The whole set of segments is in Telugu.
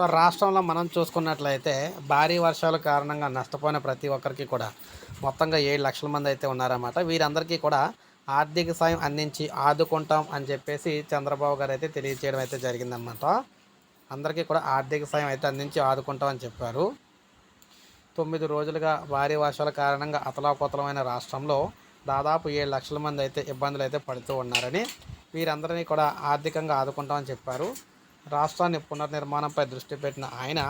సో రాష్ట్రంలో మనం చూసుకున్నట్లయితే భారీ వర్షాల కారణంగా నష్టపోయిన ప్రతి ఒక్కరికి కూడా మొత్తంగా ఏడు లక్షల మంది అయితే ఉన్నారన్నమాట. వీరందరికీ కూడా ఆర్థిక సాయం అందించి ఆదుకుంటాం అని చెప్పేసి చంద్రబాబు గారు అయితే తెలియజేయడం అయితే జరిగిందన్నమాట. అందరికీ కూడా ఆర్థిక సాయం అయితే అందించి ఆదుకుంటాం అని చెప్పారు. తొమ్మిది రోజులుగా భారీ వర్షాల కారణంగా అతలాకుతలమైన రాష్ట్రంలో దాదాపు ఏడు లక్షల మంది అయితే ఇబ్బందులు అయితే పడుతూ ఉన్నారని వీరందరినీ కూడా ఆర్థికంగా ఆదుకుంటామని చెప్పారు. రాష్ట్రాన్ని పునర్నిర్మాణంపై దృష్టి పెట్టిన ఆయన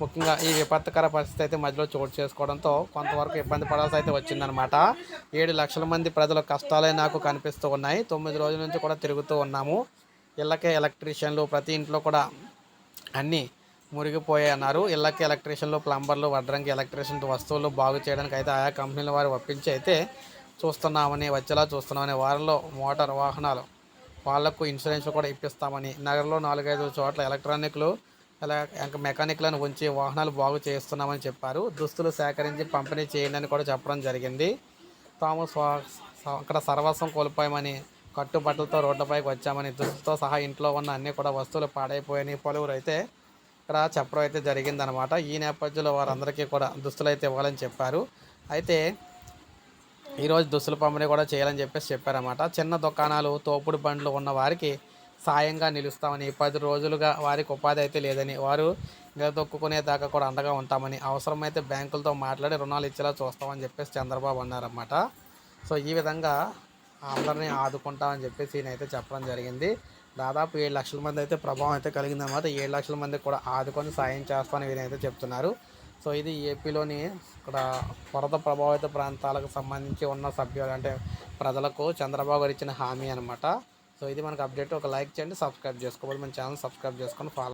ముఖ్యంగా ఈ విపత్కర పరిస్థితి అయితే మధ్యలో చోటు చేసుకోవడంతో కొంతవరకు ఇబ్బంది పడాల్సి అయితే వచ్చిందనమాట ఏడు లక్షల మంది ప్రజల కష్టాలే నాకు కనిపిస్తూ ఉన్నాయి. తొమ్మిది రోజుల నుంచి కూడా తిరుగుతూ ఉన్నాము. ఇళ్ళకే ఎలక్ట్రీషియన్లు ప్రతి ఇంట్లో కూడా అన్నీ మురిగిపోయాయి అన్నారు. ఇళ్ళకి ఎలక్ట్రీషియన్లు ప్లంబర్లు వడ్రంగి ఎలక్ట్రీషియన్ వస్తువులు బాగు చేయడానికి అయితే ఆయా కంపెనీల వారు ఒప్పించి అయితే చూస్తున్నామని వచ్చేలా చూస్తున్నామని వారిలో మోటార్ వాహనాలు వాళ్ళకు ఇన్సూరెన్స్ కూడా ఇప్పిస్తామని. నగరంలో నాలుగైదు చోట్ల ఎలక్ట్రానిక్లు అలా ఇంకా మెకానిక్లను ఉంచి వాహనాలు బాగు చేస్తున్నామని చెప్పారు. దుస్తులు సేకరించి పంపిణీ చేయండి అని కూడా చెప్పడం జరిగింది. తాము స్వ అక్కడ సర్వస్వం కోల్పోయామని కట్టుబట్టలతో రోడ్లపైకి వచ్చామని దుస్తులతో సహా ఇంట్లో ఉన్న అన్ని కూడా వస్తువులు పాడైపోయాయని పలువురు అయితే ఇక్కడ చెప్పడం అయితే జరిగిందనమాట. ఈ నేపథ్యంలో వారందరికీ కూడా దుస్తులు అయితే ఇవ్వాలని చెప్పారు. అయితే ఈరోజు దుస్తుల పంపిణీ కూడా చేయాలని చెప్పేసి చెప్పారన్నమాట. చిన్న దుకాణాలు తోపుడు బండ్లు ఉన్న వారికి సాయంగా నిలుస్తామని పది రోజులుగా వారికి ఉపాధి అయితే లేదని వారు నిలదొక్కునే దాకా కూడా అండగా ఉంటామని అవసరమైతే బ్యాంకులతో మాట్లాడి రుణాలు ఇచ్చేలా చూస్తామని చెప్పేసి చంద్రబాబు అన్నారన్నమాట. సో ఈ విధంగా అందరినీ ఆదుకుంటామని చెప్పేసి ఈయన అయితే చెప్పడం జరిగింది. దాదాపు ఏడు లక్షల మంది అయితే ప్రభావం అయితే కలిగిందన్నమాట. ఏడు లక్షల మంది కూడా ఆదుకొని సాయం చేస్తామని వీరైతే చెప్తున్నారు. సో ఇది ఏపీలోని ఇక్కడ వరద ప్రభావిత ప్రాంతాలకు సంబంధించి ఉన్న సభ్యులు అంటే ప్రజలకు చంద్రబాబు గారు ఇచ్చిన హామీ అనమాట సో ఇది మనకు అప్డేట్. ఒక లైక్ చేయండి సబ్స్క్రైబ్ చేసుకోవాలి. మన ఛానల్ సబ్స్క్రైబ్ చేసుకొని ఫాలో